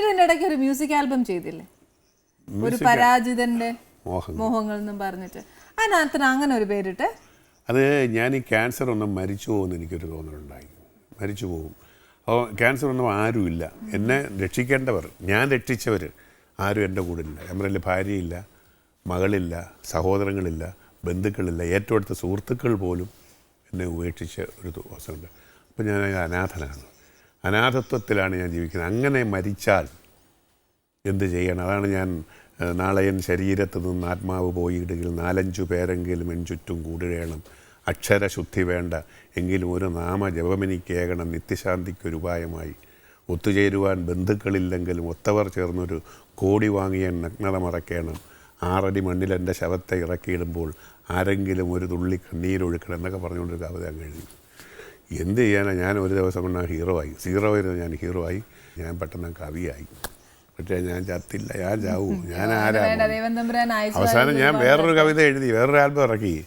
ഇടയ്ക്ക് ഒരു music album ചെയ്തില്ലേ? ഒരു പരാജിതന്റെ മോഹങ്ങൾ. എന്നും പറഞ്ഞിട്ട്. അതിനകത്തിന് അങ്ങനെ ഒരു പേരിട്ട് അത് ഞാൻ ഈ ക്യാൻസർ ഒന്നും മരിച്ചു പോകുമെന്ന് എനിക്കൊരു തോന്നലുണ്ടായി. മരിച്ചു പോകും. അപ്പോൾ ക്യാൻസർ ഒന്നും ആരുമില്ല. എന്നെ രക്ഷിക്കേണ്ടവർ ഞാൻ രക്ഷിച്ചവർ ആരും എന്റെ കൂടെ ഇല്ല. നമ്മുടെ ഭാര്യയില്ല മകളില്ല സഹോദരങ്ങളില്ല ബന്ധുക്കളില്ല. ഏറ്റവും അടുത്ത സുഹൃത്തുക്കൾ പോലും എന്നെ ഉപേക്ഷിച്ച ഒരു ദിവസമുണ്ട്. അപ്പോൾ ഞാൻ അനാഥനാണ്. അനാഥത്വത്തിലാണ് ഞാൻ ജീവിക്കുന്നത്. അങ്ങനെ മരിച്ചാൽ എന്ത് ചെയ്യണം? അതാണ് ഞാൻ നാളെയൻ ശരീരത്ത് നിന്ന് ആത്മാവ് പോയിടുകിൽ നാലഞ്ചു പേരെങ്കിലും എൻ ചുറ്റും കൂടിടേണം. അക്ഷരശുദ്ധി വേണ്ട. എങ്കിലും ഒരു നാമ ജപമെനിക്കേകണം നിത്യശാന്തിക്കൊരു ഉപായമായി. ഒത്തുചേരുവാൻ ബന്ധുക്കളില്ലെങ്കിലും ഒത്തവർ ചേർന്നൊരു കോടി വാങ്ങിയ നഗ്നത മറക്കേണം. ആറടി മണ്ണിൽ എന്റെ ശവത്തെ ഇറക്കിയിടുമ്പോൾ ആരെങ്കിലും ഒരു തുള്ളി കണ്ണീരൊഴുക്കണം എന്നൊക്കെ പറഞ്ഞുകൊണ്ടൊരു കവിത അങ്ങ് എഴുതി. എന്ത് ചെയ്യാനാണ് ഞാൻ ഒരു ദിവസം കൊണ്ട് ഹീറോ ആയി. സീറോ ആയിരുന്നു ഞാൻ ഹീറോ ആയി. ഞാൻ പെട്ടെന്ന് കവിയായി. പക്ഷേ ഞാൻ ചത്തില്ല. ഞാൻ ചാവൂ ഞാൻ ആരാ അവസാനം ഞാൻ വേറൊരു കവിത എഴുതി. വേറൊരു ആൽബം ഇറക്കി.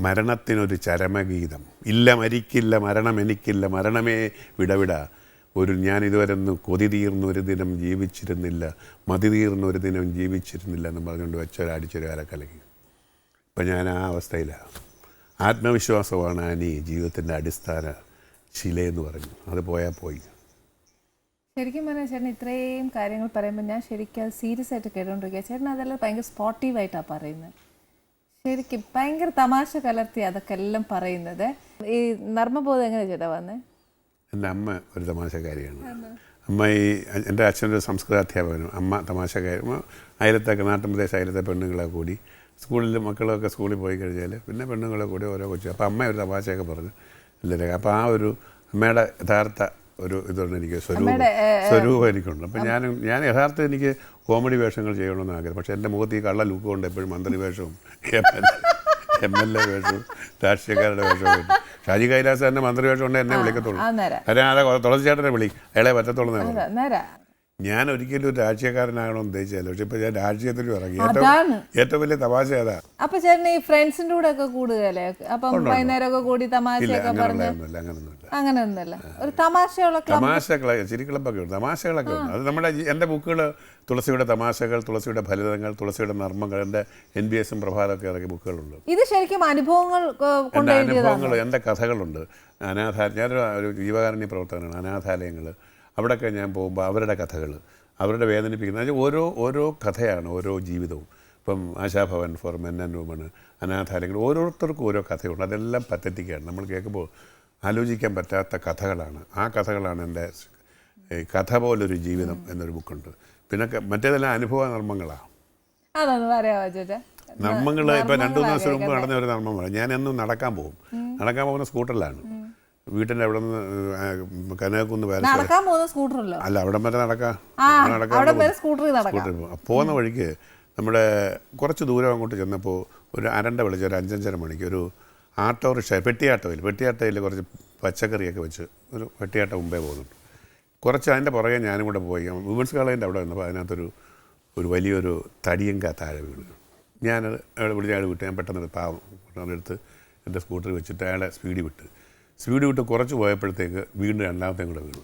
മരണത്തിനൊരു ചരമഗീതം. ഇല്ല മരിക്കില്ല മരണം എനിക്കില്ല മരണമേ വിടവിട. ഒരു ഞാൻ ഇതുവരെ ഒന്ന് കൊതി തീർന്ന ഒരു ദിനം ജീവിച്ചിരുന്നില്ല. മതി തീർന്ന ഒരു ദിനം ജീവിച്ചിരുന്നില്ല എന്ന് പറഞ്ഞുകൊണ്ട് വെച്ചൊരടിച്ചൊരു കാലക്കലക്കി ഇപ്പം ഞാൻ ആ അവസ്ഥയിലാണ് ആത്മവിശ്വാസമാണ് ആനി ജീവിതത്തിന്റെ അടിസ്ഥാന ശിലയെന്ന് പറഞ്ഞു അത് പോയാൽ പോയി. ശരിക്കും പറഞ്ഞാൽ ചേട്ടൻ ഇത്രയും കാര്യങ്ങൾ പറയുമ്പോൾ ഞാൻ ശരിക്കും അത് സീരിയസ് ആയിട്ട് കേട്ടോണ്ടിരിക്കുക ചേട്ടൻ അതെല്ലാം ഭയങ്കര സ്പോർട്ടീവ് ആയിട്ടാണ് പറയുന്നത്. ശരിക്കും ഭയങ്കര തമാശ കലർത്തി അതൊക്കെ എല്ലാം പറയുന്നത്. ഈ നർമ്മബോധം എങ്ങനെ ചേട്ടാ വന്നേ? എന്റെ അമ്മ ഒരു തമാശക്കാരിയാണ്. അമ്മ ഈ എന്റെ അച്ഛനൊരു സംസ്കൃത അധ്യാപകനും അമ്മ തമാശക്കാരും അയലത്തൊക്കെ പ്രദേശം അയലത്തെ പെണ്ണുങ്ങളെ കൂടി സ്കൂളിൽ മക്കളൊക്കെ സ്കൂളിൽ പോയി കഴിഞ്ഞാൽ പിന്നെ പെണ്ണുങ്ങളെ കൂടി ഓരോ കൊച്ചു അപ്പോൾ അമ്മ ഒരു തമാശയൊക്കെ പറഞ്ഞു. എല്ലാവരും അപ്പോൾ ആ ഒരു അമ്മയുടെ യഥാർത്ഥ ഒരു ഇതുകൊണ്ട് എനിക്ക് സ്വരൂപം. സ്വരൂപം എനിക്കുണ്ട്. അപ്പം ഞാൻ ഞാൻ യഥാർത്ഥം എനിക്ക് കോമഡി വേഷങ്ങൾ ചെയ്യണമെന്ന് ആഗ്രഹം. പക്ഷേ എന്റെ മുഖത്ത് ഈ കള്ള ലുക്ക് കൊണ്ട് എപ്പോഴും മന്ത്രി വേഷവും എം എൽ എ വേഷവും രാഷ്ട്രീയക്കാരുടെ വേഷവും. ഷാജി കൈലാസ് തന്നെ മന്ത്രി വേഷം കൊണ്ട് എന്നെ വിളിക്കത്തുള്ളൂ തുളസിച്ചേട്ടനെ അതെ തുളസി ചേട്ടനെ വിളി. അയാളെ പറ്റത്തുള്ളൂ ഞാൻ ഒരിക്കലും ഒരു രാഷ്ട്രീയക്കാരനാകണം ഉദ്ദേശിച്ചല്ല പക്ഷെ ഇപ്പൊ ഞാൻ രാഷ്ട്രീയത്തിൽ ഇറങ്ങി. ഏറ്റവും വലിയ തമാശ അതാ അപ്പൊ ചേട്ടൻ ഈ ഫ്രണ്ട്സിന്റെ കൂടെ ഒക്കെ കൂടുകയല്ലേ? അപ്പം വൈകുന്നേരം ഒക്കെ കൂടി തമാശയൊക്കെ പറഞ്ഞ് അങ്ങനെയൊന്നുമില്ല. അങ്ങനെ ഒരു തമാശയുള്ള തമാശകളൊക്കെ ചിരിക്കളപ്പൊക്കെ ഉണ്ട്. തമാശകളൊക്കെ ഉണ്ട്. അത് നമ്മുടെ എന്റെ ബുക്കുകൾ തുളസിയുടെ തമാശകൾ തുളസിയുടെ ഫലിതങ്ങൾ തുളസിയുടെ നർമ്മങ്ങൾ എന്റെ എൻ ബി എസും പ്രഭാതമൊക്കെ ഇറങ്ങിയ ബുക്കുകളുണ്ട്. ഇത് ശരിക്കും അനുഭവങ്ങൾ എന്റെ അനുഭവങ്ങൾ എന്റെ കഥകളുണ്ട്. അനാഥ ഞാനൊരു ഒരു ജീവകാരുണ്യ പ്രവർത്തനമാണ് അനാഥാലയങ്ങൾ അവിടെയൊക്കെ ഞാൻ പോകുമ്പോൾ അവരുടെ കഥകൾ അവരുടെ വേദനിപ്പിക്കുന്ന ഓരോ ഓരോ കഥയാണ് ഓരോ ജീവിതവും. ഇപ്പം Asha Bhavan for men and women അനാഥാലയങ്ങൾ ഓരോരുത്തർക്കും ഓരോ കഥയുണ്ട്. അതെല്ലാം പത്തറ്റിക്കാണ് നമ്മൾ കേൾക്കുമ്പോൾ ആലോചിക്കാൻ പറ്റാത്ത കഥകളാണ്. ആ കഥകളാണ് എന്റെ കഥ പോലൊരു ജീവിതം എന്നൊരു ബുക്കുണ്ട്. പിന്നെ മറ്റേതെല്ലാം അനുഭവ നർമ്മങ്ങളാണ് നർമ്മങ്ങൾ ഇപ്പം രണ്ടു മൂന്ന് ദിവസം മുമ്പ് നടന്ന ഒരു നർമ്മം പറയാം. ഞാൻ എന്നും നടക്കാൻ പോകും. നടക്കാൻ പോകുന്ന സ്കൂട്ടറിലാണ്. വീട്ടിന്റെ അവിടെ നിന്ന് കനകക്കുന്ന് നടക്കാൻ പോകുന്ന സ്കൂട്ടറല്ലോ? അല്ല അവിടം വരെ നടക്കാം. അവിടെ വരെ സ്കൂട്ടറിൽ നടക്കാം. പോകുന്ന വഴിക്ക് നമ്മുടെ കുറച്ച് ദൂരം അങ്ങോട്ട് ചെന്നപ്പോൾ ഒരു അരണ്ട വിളിച്ച് ഒരു അഞ്ചഞ്ചര മണിക്ക് ഒരു ആട്ടോറിക്ഷ പെട്ടിയാട്ടോയിൽ പെട്ടിയാട്ടയിൽ കുറച്ച് പച്ചക്കറിയൊക്കെ വെച്ച് ഒരു പെട്ടിയാട്ട മുമ്പേ പോകുന്നുണ്ട്. കുറച്ച് അതിന്റെ പുറകെ ഞാനും കൂടെ പോയി. വുമൻസ് കോളേജിന്റെ അവിടെ വന്നപ്പോൾ അതിനകത്തൊരു ഒരു വലിയൊരു തടിയങ്ക താഴെ വീണ്. ഞാനത് അയാൾ വിളിച്ച് അയാൾ വിട്ട് ഞാൻ പെട്ടെന്ന് പാവം എടുത്ത് എന്റെ സ്കൂട്ടറിൽ വെച്ചിട്ട് അയാളെ സ്പീഡിൽ വിട്ട്. സ്പീഡ് വിട്ട് കുറച്ച് പോയപ്പോഴത്തേക്ക് വീണ്ടും രണ്ടാമത്തെയും കൂടെ വീണു.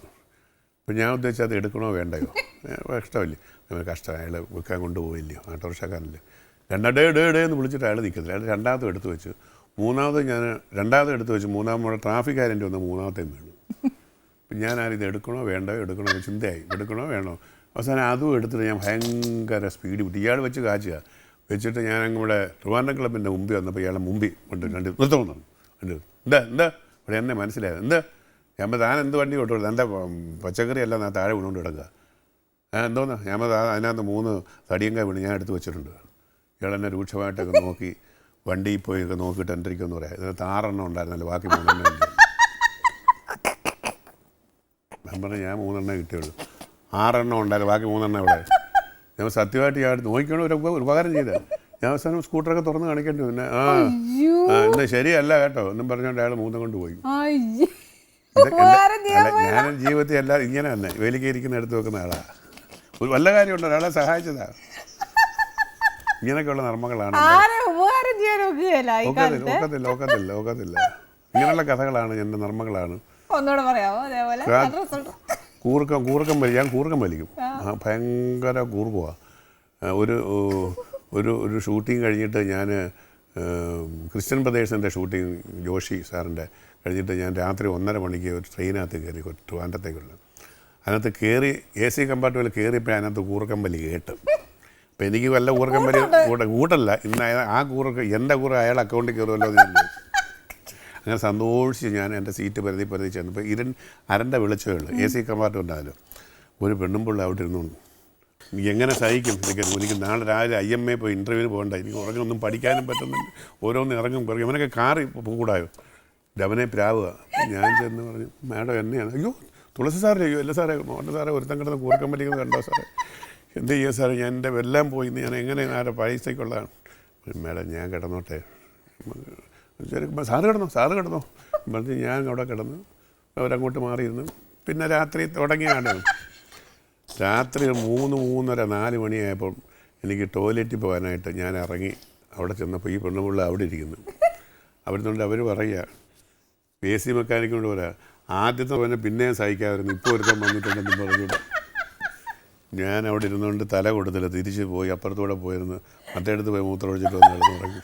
അപ്പം ഞാൻ ഉദ്ദേശിച്ചത് എടുക്കണോ വേണ്ടയോ? ഏ, ഇഷ്ടമല്ലേ. നമ്മൾ കഷ്ടം. അയാൾ വിൽക്കാൻ കൊണ്ടുപോയില്ലയോ ഓട്ടോറിക്ഷക്കാരല്ലേ രണ്ടാ ഡേ ഡേ എന്ന് വിളിച്ചിട്ട് അയാൾ നിൽക്കുന്നില്ല അയാൾ രണ്ടാമതും എടുത്തു വെച്ച്. മൂന്നാമത് ഞാൻ രണ്ടാമത് എടുത്തു വെച്ച്. മൂന്നാമത് ട്രാഫിക് ആരന്റെ വന്ന് മൂന്നാമത്തെയും വീണു. അപ്പം ഞാൻ ആരും ഇത് എടുക്കണോ വേണ്ടോ എടുക്കണോ ചിന്തയായി. എടുക്കണോ വേണോ? അവസാനം അതും എടുത്തിട്ട് ഞാൻ ഭയങ്കര സ്പീഡ് വിട്ടു ഇയാൾ വെച്ച് കാച്ചുക. വെച്ചിട്ട് ഞാൻ അങ്ങോട്ട് ഇവിടെ ട്രിവാൻഡ്രം ക്ലബിന്റെ മുമ്പിൽ വന്നപ്പോൾ ഇയാളെ മുമ്പിൽ കൊണ്ട് രണ്ട് നിർത്തണം എന്താ എന്താ? ഇവിടെ എന്നെ മനസ്സിലായത്? എന്ത്? ഞാൻ താൻ എന്ത് വണ്ടി കൊണ്ടു എന്റെ പച്ചക്കറി എല്ലാം ഞാൻ താഴെ വീണുകൊണ്ട് കിടക്കുക. എന്തോന്ന്? ഞാൻ അതിനകത്ത് മൂന്ന് തടിയങ്ക വീണ് ഞാൻ എടുത്ത് വെച്ചിട്ടുണ്ട്. ഇയാൾ എന്നെ രൂക്ഷമായിട്ടൊക്കെ നോക്കി വണ്ടിയിൽ പോയി ഒക്കെ നോക്കിയിട്ട് എന്തിരിക്കുമെന്ന് പറയാം. ഇതിനകത്ത് ആറെണ്ണം ഉണ്ടായിരുന്നല്ലോ ബാക്കി മൂന്നെണ്ണം. ഞാൻ പറഞ്ഞു ഞാൻ മൂന്നെണ്ണം കിട്ടിയുള്ളൂ. ആറെണ്ണം ഉണ്ടായിരുന്നു ബാക്കി മൂന്നെണ്ണം ഇവിടെ ഞാൻ സത്യമായിട്ട് ഞാൻ നോക്കിക്കൊണ്ട് ഒരു ഉപകാരം ചെയ്തത്. ഞാൻ അവസാനം സ്കൂട്ടറൊക്കെ തുറന്ന് കാണിക്കേണ്ടി. പിന്നെ ആ ആ ഇന്ന് ശരിയല്ല കേട്ടോ. എന്നും പറഞ്ഞുകൊണ്ട് അയാൾ മൂന്നും കൊണ്ട് പോയി. അയ്യോ ചെയ്യാൻ ഞാൻ ജീവിതത്തിൽ എല്ലാം ഇങ്ങനെ തന്നെ. വേലിക്ക് ഇരിക്കുന്ന എടുത്ത് വെക്കുന്ന ആളാ. ഒരു വല്ല കാര്യമുണ്ട്? ഒരാളെ സഹായിച്ചതാ. ഇങ്ങനെയൊക്കെയുള്ള നർമ്മങ്ങളാണ് ആരെ ഉപകാരം ചെയ്യാൻ ഒക്കുകയല്ല ഈ ഒക്കത്തില്ല കാലത്ത്? ഒക്കത്തില്ല ഒക്കത്തില്ല ഒക്കത്തില്ല. ഇങ്ങനെയുള്ള കഥകളാണ് എന്റെ നർമ്മങ്ങളാണ്. ഒന്നുകൂടെ പറയാമോ? അതേപോലെ ആ. കൂർക്കം കൂർക്കം വലി ഞാൻ കൂർക്കം വലിക്കും. ആ, ഭയങ്കര കൂർവമാണ് ഒരു ഒരു ഒരു ഷൂട്ടിങ് കഴിഞ്ഞിട്ട് ഞാൻ ക്രിസ്ത്യൻ ബ്രദേഴ്സിന്റെ ഷൂട്ടിങ് ജോഷി സാറിന്റെ കഴിഞ്ഞിട്ട് ഞാൻ രാത്രി ഒന്നര മണിക്ക് ഒരു ട്രെയിനകത്ത് കയറി ട്രിവാൻഡത്തേക്കുള്ള അതിനകത്ത് കയറി എ സി കമ്പാർട്ട്മെന്റ് കയറിയപ്പോൾ അതിനകത്ത് കൂറക്കമ്പലി കേട്ട്. അപ്പം എനിക്ക് വല്ല കൂറക്കമ്പലി കൂട്ട കൂട്ടല്ല. ഇന്ന് ആ കൂറക്ക് എന്റെ കൂറ അയാൾ അക്കൗണ്ടിൽ കയറുമല്ലോ എന്ന് ഞാൻ അങ്ങനെ സന്തോഷിച്ച് ഞാൻ എന്റെ സീറ്റ് പരതി പരതി ചെന്നപ്പോൾ ഇരൻ അരണ്ട വിളിച്ചേ ഉള്ളൂ. എ സി കമ്പാർട്ട്മെന്റ് ആയാലും ഒരു പെണ്ണുമ്പിള്ള അവിടെ ഇരുന്നുണ്ട് എങ്ങനെ സഹിക്കും? ഇതൊക്കെ എനിക്ക് നാളെ രാവിലെ ഐ എം എ പോയി ഇന്റർവ്യൂവിന് പോകണ്ട. എനിക്ക് ഉറങ്ങൊന്നും പഠിക്കാനും പറ്റുന്നില്ല. ഓരോന്ന് ഇറങ്ങും പറയും അവനൊക്കെ കാറി കൂടായോ ഡവനെ പ്രാവുക. ഞാൻ ചെന്ന് പറഞ്ഞു മാഡം എന്നെയാണ്. അയ്യോ തുളസി സാറേ അയ്യോ അല്ല സാറേ മോഹൻ സാറേ ഒരുത്തം കിടന്ന് കൂർക്കം പറ്റിക്കുന്നത് കണ്ടോ സാറേ? എന്ത് ചെയ്യുക സാറേ ഞാൻ എന്റെ എല്ലാം പോയി. ഞാൻ എങ്ങനെ ആരെ പൈസയ്ക്കുള്ളതാണ്? മാഡം ഞാൻ കിടന്നോട്ടെ. സാറ് കിടന്നോ സാറ് കിടന്നോ? പറഞ്ഞ് ഞാൻ അവിടെ കിടന്നു. അവരങ്ങോട്ട് മാറിയിരുന്നു. പിന്നെ രാത്രി തുടങ്ങിയാണ്. രാത്രി മൂന്ന് മൂന്നര നാല് മണിയായപ്പോൾ എനിക്ക് ടോയ്ലറ്റിൽ പോകാനായിട്ട് ഞാൻ ഇറങ്ങി അവിടെ ചെന്നപ്പോൾ ഈ പെണ്ണുപിള്ള അവിടെ ഇരിക്കുന്നു. അവിടെ അവർ പറയുക എ സി മെക്കാനിക്കോട് പറയാം ആദ്യത്തെ പോലെ പിന്നെയും സഹിക്കാതിരുന്നു ഇപ്പോൾ ഒരുത്തം വന്നിട്ടുണ്ടെന്ന് പറഞ്ഞിട്ട് ഞാൻ അവിടെ ഇരുന്നുകൊണ്ട് തല കൊടുത്തില്ല. തിരിച്ച് പോയി അപ്പുറത്തൂടെ പോയിരുന്നു. മറ്റേടത്ത് പോയി മൂത്രം ഒഴിച്ചിട്ട് വന്ന് കിടന്നു തുടങ്ങി